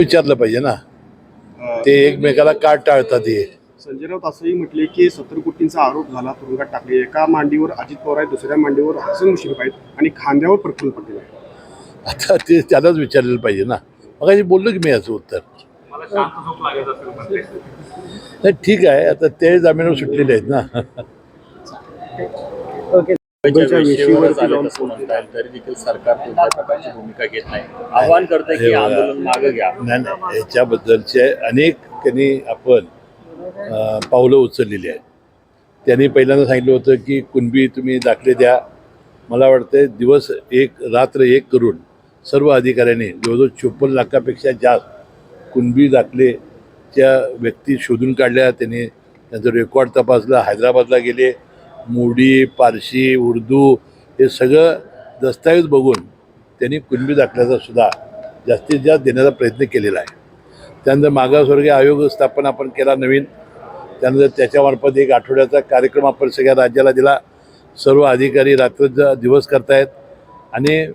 विचारलं पाहिजे ना. ते एकमेकाला का टाळतात हे. संजय राऊत असंही म्हटले की सत्तर कोटींचा आरोप झाला तुरुंगात टाकले. एका मांडीवर अजित पवार आहेत दुसऱ्या मांडीवर हसन मुश्रीफ आहेत आणि खांद्यावर प्रफुल्ल पटेल आहे आता ते त्यालाच विचारलेलं पाहिजे ना. मग बोललो की मी याचं उत्तर. नाही ठीक आहे. आता ते जामिनावर सुटलेले आहेत ना. मुंबईच्या वेशीवरती झाले जाऊन तसं म्हणताय तरी देखील सरकार कोणत्या प्रकारची भूमिका घेत नाही. आव्हान करते की हे. आंदोलन मागे घ्या. नाही नाही. याच्याबद्दलचे अनेक त्यांनी आपण पावलं उचललेली आहेत. त्यांनी पहिल्यांदा सांगितलं होतं की कुणबी तुम्ही दाखले द्या. मला वाटतं दिवस एक रात्र एक करून सर्व अधिकाऱ्यांनी जवळजवळ चोपन्न लाखापेक्षा जास्त कुणबी दाखलेच्या व्यक्ती शोधून काढल्या. त्यांनी त्यांचं रेकॉर्ड तपासलं. हैदराबादला गेले. मोडी पारशी उर्दू हे सगळं दस्तऐवज बघून त्यांनी कुणबी दाखल्याचा सुद्धा जास्तीत जास्त देण्याचा प्रयत्न केलेला आहे. त्यानंतर मागासवर्गीय आयोग स्थापन आपण केला नवीन. त्यानंतर त्याच्यामार्फत एक आठवड्याचा कार्यक्रम आपण सगळ्या राज्याला दिला. सर्व अधिकारी रात्र दिवस करतायत आणि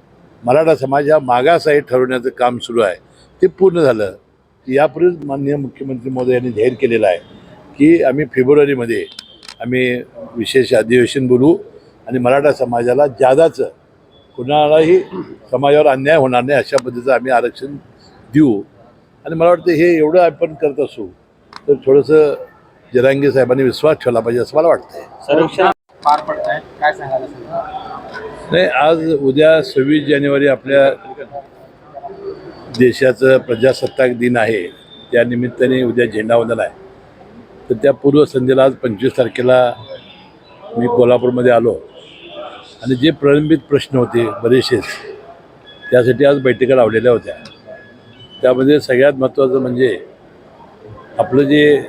मराठा समाज हा मागास आहे ठरवण्याचं काम सुरू आहे. ते पूर्ण झालं. यापूर्वीच माननीय मुख्यमंत्री मोदी यांनी जाहीर केलेलं आहे की आम्ही फेब्रुवारीमध्ये आम्ही विशेष अधिवेशन बोलवू आणि मराठा समाजाला जादाचं कुणालाही समाजावर अन्याय होणार नाही अशा पद्धतीचं आम्ही आरक्षण देऊ. आणि मला वाटतं हे एवढं आपण करत असू तर थोडंसं जरांगे साहेबांनी विश्वास ठेवला पाहिजे असं मला वाटतंय. संरक्षण पार पडत आहेत काय सांगायला सांगा? नाही आज उद्या सव्वीस जानेवारी आपल्या देशाचं प्रजासत्ताक दिन आहे. त्या निमित्ताने उद्या झेंडावंदन आहे. तर त्या पूर्वसंध्येला आज पंचवीस तारखेला मी कोल्हापूरमध्ये आलो. आणि जे प्रलंबित प्रश्न होते बरेचसेच त्यासाठी आज बैठका लावलेल्या होत्या. त्यामध्ये सगळ्यात महत्त्वाचं म्हणजे आपलं जे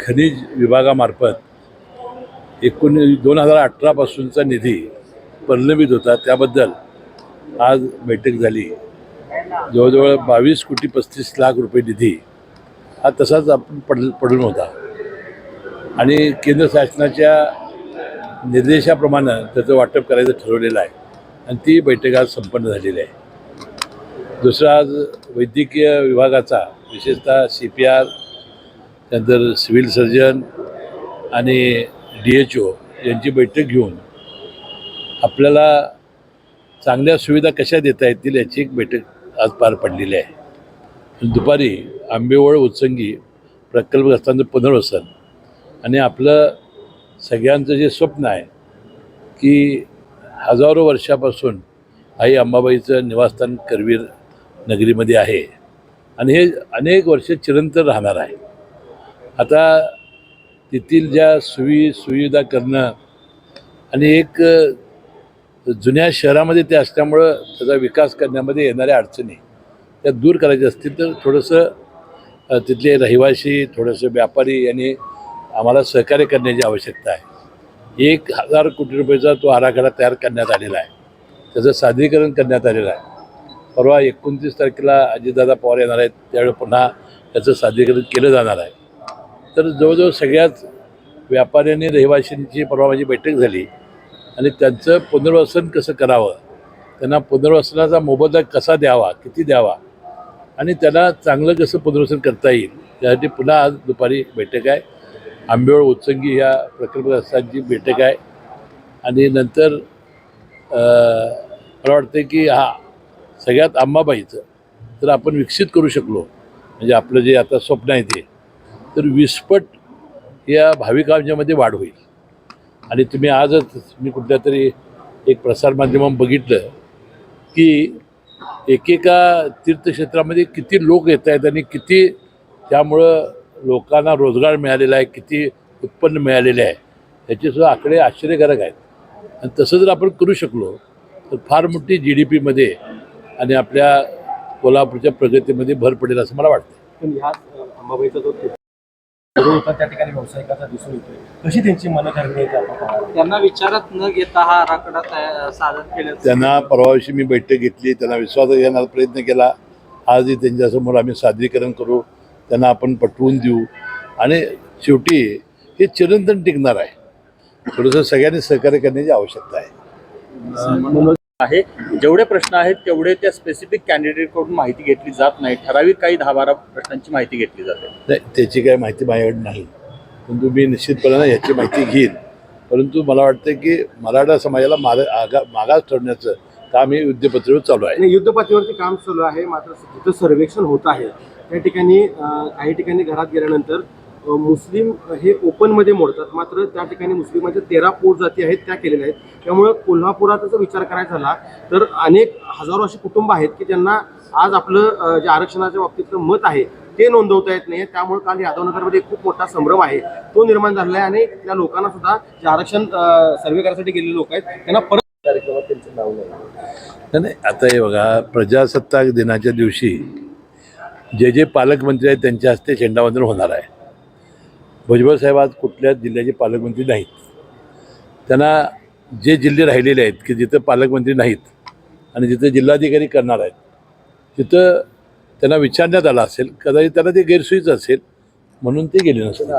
खनिज विभागामार्फत एकोणीस दोन हजार अठरापासूनचा निधी प्रलंबित होता त्याबद्दल आज बैठक झाली. जवळजवळ बावीस कोटी पस्तीस लाख रुपये निधी हा तसाच आपण पड पडून होता. आणि केंद्र शासनाच्या निर्देशाप्रमाणे त्याचं वाटप करायचं ठरवलेलं आहे. आणि ती बैठक आज संपन्न झालेली आहे. दुसरं आज वैद्यकीय विभागाचा विशेषतः सी पी आर त्यानंतर सिव्हिल सर्जन आणि डी एच ओ यांची बैठक घेऊन आपल्याला चांगल्या सुविधा कशा देता येतील याची एक बैठक आज पार पडलेली आहे. दुपारी आंबेवळ उत्संगी प्रकल्पग्रस्तांचं पुनर्वसन आणि आपलं सगळ्यांचं जे स्वप्न आहे की हजारो वर्षापासून आई अंबाबाईचं निवासस्थान करवीर नगरीमध्ये आहे. आणि हे अनेक वर्ष चिरंतर राहणार आहे. आता तेथील ज्या सुवि सुविधा करणं आणि एक जुन्या शहरामध्ये ते असल्यामुळं त्याचा विकास करण्यामध्ये येणाऱ्या अडचणी त्या दूर करायच्या असतील तर थोडंसं तिथले रहिवासी थोडंसं व्यापारी यांनी आम्हाला सहकार्य करण्याची आवश्यकता आहे. एक हजार कोटी रुपयाचा तो आराखडा तयार करण्यात आलेला आहे. त्याचं सादरीकरण करण्यात आलेलं आहे. परवा एकोणतीस तारखेला अजितदादा पवार येणार आहेत. त्यावेळी पुन्हा त्याचं सादरीकरण केलं जाणार आहे. तर जवळजवळ सगळ्याच व्यापाऱ्यांनी रहिवाशांची परवा माझी बैठक झाली आणि त्यांचं पुनर्वसन कसं करावं? त्यांना पुनर्वसनाचा मोबदला कसा द्यावा? किती द्यावा? आणि त्याला चांगलं कसं पुनर्वसन करता येईल? त्यासाठी पुन्हा आज दुपारी बैठक आहे. आंबेवळ उत्संगी ह्या प्रकल्पग्रस्तांची बैठक आहे. आणि नंतर मला वाटतं की हा सगळ्यात आंबाबाईचं तर आपण विकसित करू शकलो म्हणजे आपलं जे आता स्वप्न आहे ते तर विस्फट या भाविकांच्यामध्ये वाढ होईल. आणि तुम्ही आजच मी कुठल्या तरी एक प्रसारमाध्यमात बघितलं की एकेका तीर्थक्षेत्रामध्ये किती लोक येत आहेत आणि किती त्यामुळं लोकांना रोजगार मिळालेला आहे किती उत्पन्न मिळालेले आहे याचेसुद्धा आकडे आश्चर्यकारक आहेत. आणि तसं जर आपण करू शकलो तर फार मोठी जी डी पीमध्ये आणि आपल्या कोल्हापूरच्या प्रगतीमध्ये भर पडेल असं मला वाटतं. पण ह्या अंबाबाईचा जो विरोध होता त्या ठिकाणी व्यावसायिकाचा दिसून येतोय. कशी त्यांची मनधरणी आहे ते आपण पाहणार त्यांना विचारात न घेता हा आराखडा तयार सादर केल्याचं त्यांना परवाशी मी बैठक घेतली त्यांना विश्वास घेण्याचा प्रयत्न केला. आजही त्यांच्यासमोर आम्ही सादरीकरण करू. त्यांना आपण पटवून देऊ. आणि शेवटी हे चिरंतन टिकणार आहे. थोडंसं सगळ्यांनी सहकार्य करण्याची आवश्यकता आहे. आहे. जेवढे प्रश्न आहेत तेवढे त्या स्पेसिफिक कॅन्डिडेटकडून माहिती घेतली जात नाही. ठराविक काही दहा बारा प्रश्नांची माहिती घेतली जाते. नाही त्याची काही माहिती माझ्याकडे नाही. परंतु मी निश्चितपणे याची माहिती घेईन. परंतु मला वाटतं की मराठा समाजाला मार आगा मागास ठरण्याचं काम हे युद्धपत्रावर चालू आहे. आणि युद्धपातळीवरती काम चालू आहे. मात्र सर्वेक्षण होत आहे. त्या ठिकाणी काही ठिकाणी घरात गेल्यानंतर मुस्लिम हे ओपनमध्ये मोडतात. मात्र त्या ठिकाणी मुस्लिमाच्या तेरा पोट जाती आहेत त्या केलेल्या आहेत. त्यामुळे कोल्हापुरात जर विचार करायचा झाला तर अनेक हजारो अशी कुटुंब आहेत की ज्यांना आज आपलं जे आरक्षणाच्या बाबतीतलं मत आहे ते नोंदवता येत नाही. त्यामुळे काल यादवनगरमध्ये खूप मोठा संभ्रम आहे. तो निर्माण झालेला आहे आणि त्या लोकांना सुद्धा जे आरक्षण सर्वे करायसाठी गेलेले लोक आहेत त्यांना परत कार्यक्रमात त्यांचं नाव नाही आता हे बघा प्रजासत्ताक दिनाच्या दिवशी जे जे पालकमंत्री आहेत त्यांच्या हस्ते झेंडावंदन होणार आहे. भुजबळ साहेब आज कुठल्याच जिल्ह्याचे पालकमंत्री नाहीत. त्यांना जे जिल्हे राहिलेले आहेत की जिथं पालकमंत्री नाहीत आणि जिथं जिल्हाधिकारी करणार आहेत तिथं त्यांना विचारण्यात आलं असेल कदाचित त्यांना ते गैरसोयीच असेल म्हणून ते गेले नसेल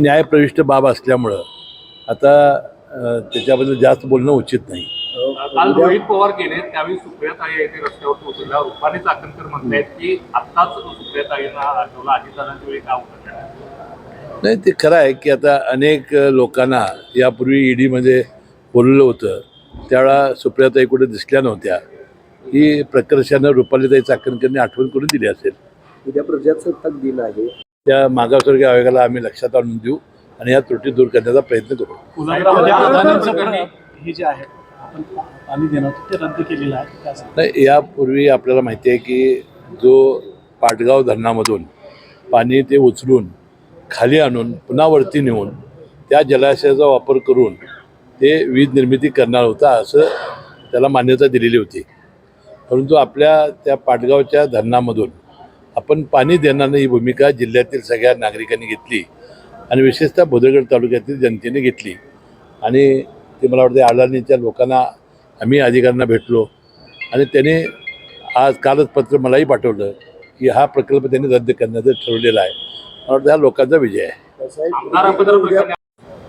न्यायप्रविष्ट बाब असल्यामुळं आता त्याच्याबद्दल जास्त बोलणं उचित नाही. काल रोहित पवार गेले त्यावेळी सुप्रियाताई येथे रस्त्यावर उतरल्या रुपाली चाकणकर म्हणतायत की आत्ताच सुप्रियाताईंना आठवलं अजितदादांच्या वेळी का उतरल्या नाही ते खरं आहे की आता अनेक लोकांना यापूर्वी ईडीमध्ये बोलवलं होतं. त्यावेळा सुप्रियाताई कुठे दिसल्या नव्हत्या. ही प्रकर्षानं रुपालीताई चाकणकरने आठवण करून दिली असेल. उद्या प्रजासत्ताक दिन आहे. त्या मागासवर्गीय आयोगाला आम्ही लक्षात आणून देऊ आणि या त्रुटी दूर करण्याचा प्रयत्न करू. हे जे आहे आपण पाणी देणार ते रद्द केलेलं आहे नाही यापूर्वी आपल्याला माहिती आहे की जो पाटगाव धरणामधून पाणी ते उचलून खाली आणून पुन्हा वरती नेऊन त्या जलाशयाचा वापर करून ते वीज निर्मिती करणार होता असं त्याला मान्यता दिलेली होती. परंतु आपल्या त्या पाटगावच्या धरणामधून आपण पाणी देणार नाही ही भूमिका जिल्ह्यातील सगळ्या नागरिकांनी घेतली आणि विशेषतः भोदरगड तालुक्यातील जनतेने घेतली. आणि ते मला वाटतं अडाणीच्या लोकांना आम्ही अधिकाऱ्यांना भेटलो. आणि त्याने आज कालच पत्र मलाही पाठवलं की हा प्रकल्प त्यांनी रद्द करण्याचं ठरवलेला आहे. मला वाटतं हा लोकांचा विजय आहे.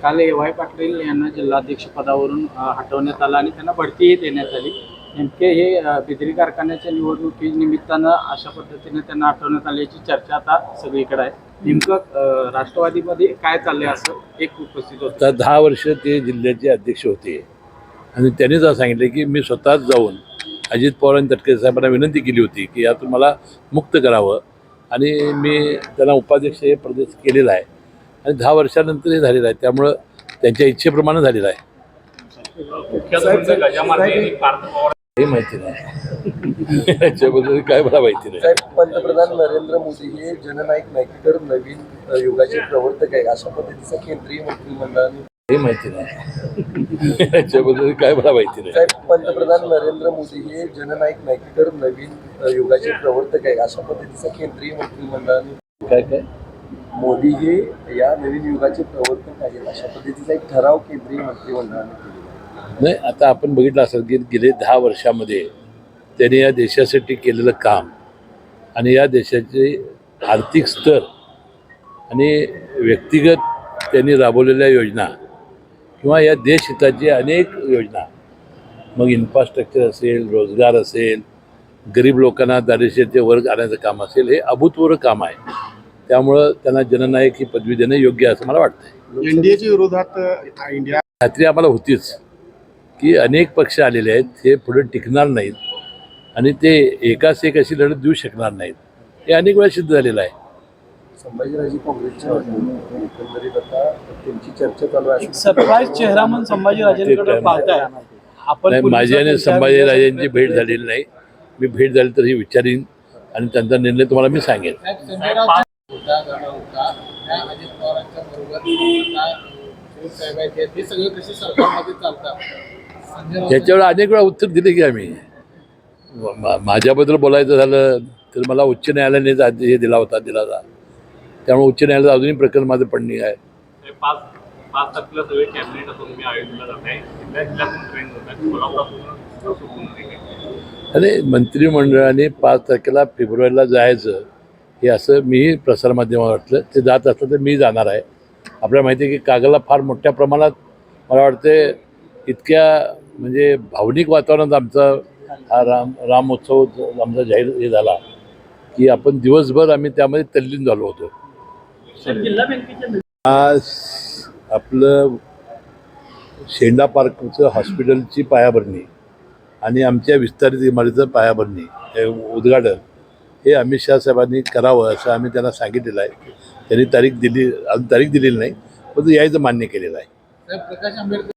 काल ए वाय पाटील यांना जिल्हाध्यक्ष पदावरून हटवण्यात आलं आणि त्यांना बढतीही देण्यात आली. नेमके हे बिजली कारखान्याच्या निवडणुकी निमित्तानं अशा पद्धतीने त्यांना हटवण्यात आल्याची चर्चा आता सगळीकडे आहे. नेमकं राष्ट्रवादीमध्ये काय चाललंय असं एक उपस्थित होतं. दहा वर्ष ते जिल्ह्याचे अध्यक्ष होते. आणि त्यांनीच असं सांगितलं की मी स्वतःच जाऊन अजित पवार आणि तटकरे साहेबांना विनंती केली होती की यातून मला मुक्त करावं. आणि मी त्यांना उपाध्यक्ष हे प्रदेश केलेला आहे. आणि दहा वर्षानंतर हे झालेलं आहे. त्यामुळं त्यांच्या इच्छेप्रमाणे झालेलं आहे. हे माहिती नाही. याच्याबद्दल काय मला माहिती नाही. पंतप्रधान नरेंद्र मोदी हे जननायक नायकेकर नवीन अ, युगाचे प्रवर्तक आहे अशा पद्धतीचा केंद्रीय मंत्रिमंडळाने हे माहिती नाही. याच्याबद्दल काय मला माहिती नाही. पंतप्रधान नरेंद्र मोदी हे जननायक नायकेकर नवीन अ, युगाचे प्रवर्तक आहे अशा पद्धतीचा केंद्रीय मंत्रिमंडळाने काय काय? मोदी हे या नवीन युगाचे प्रवर्तक आहेत अशा पद्धतीचा एक ठराव केंद्रीय मंत्रिमंडळाने आहे नाही आता आपण बघितलं असेल की गेले दहा वर्षामध्ये त्याने या देशासाठी केलेलं काम आणि या देशाचे आर्थिक स्तर आणि व्यक्तिगत त्यांनी राबवलेल्या योजना किंवा या देशहिताची अनेक योजना. मग इन्फ्रास्ट्रक्चर असेल रोजगार असेल गरीब लोकांना दारिद्र्याचे वर्ग आणायचं काम असेल हे अभूतपूर्व काम आहे. त्यामुळं त्यांना जननायक ही पदवी देणं योग्य आहे असं मला वाटतं एनडीएच्या विरोधात इंडिया खात्री आम्हाला होतीच. की अनेक पक्ष आलेले आहेत हे पुढे टिकणार नाहीत. आणि ते एकाच एक अशी लढत देऊ शकणार नाहीत. हे अनेक वेळा सिद्ध झालेलं आहे. संभाजीराजे काँग्रेसच्या वतीने एकंदरीत आता त्यांची चर्चा चालू आहे. एक सरप्राईज चेहरा म्हणून पाहताय. आपण माझी आणि संभाजीराजेंची भेट झालेली नाही. मी भेट झाली तर ही विचारीन आणि त्यांचा निर्णय तुम्हाला मी सांगेन. याच्यावर अनेक वेळा उत्तर दिले की आम्ही. मा- माझ्याबद्दल बोलायचं झालं तर मला उच्च न्यायालयाने हे दिला होता दिलासा त्यामुळे उच्च न्यायालयात अजूनही प्रकरण माझं पडणी आहे. पाच पाच तारखेला सगळे कॅबिनेट असून मी आयोजला जात आहे. जिल्ह्या जिल्ह्यातून ट्रेन होत आहे. कोल्हापुरातून सुटून नाही. आणि मंत्रिमंडळाने पाच तारखेला फेब्रुवारीला जायचं हे असं मीही प्रसारमाध्यमावर वाटलं. ते जात असलं तर मी जाणार आहे. आपल्याला माहिती आहे की कागलला फार मोठ्या प्रमाणात मला वाटते इतक्या म्हणजे भावनिक वातावरणात आमचा हा राम रामोत्सव आमचा जाहीर हे झाला की आपण दिवसभर आम्ही त्यामध्ये तल्लीन झालो होतो. आज आपलं शेंडा पार्कचं हॉस्पिटलची पायाभरणी आणि आमच्या विस्तारित इमारतीचं पायाभरणी हे उद्घाटन हे अमित शहा साहेबांनी करावं असं आम्ही त्यांना सांगितलेलं आहे. त्यांनी तारीख दिली अजून तारीख दिलेली नाही परंतु यायचं मान्य केलेलं आहे. प्रकाश आंबेडकर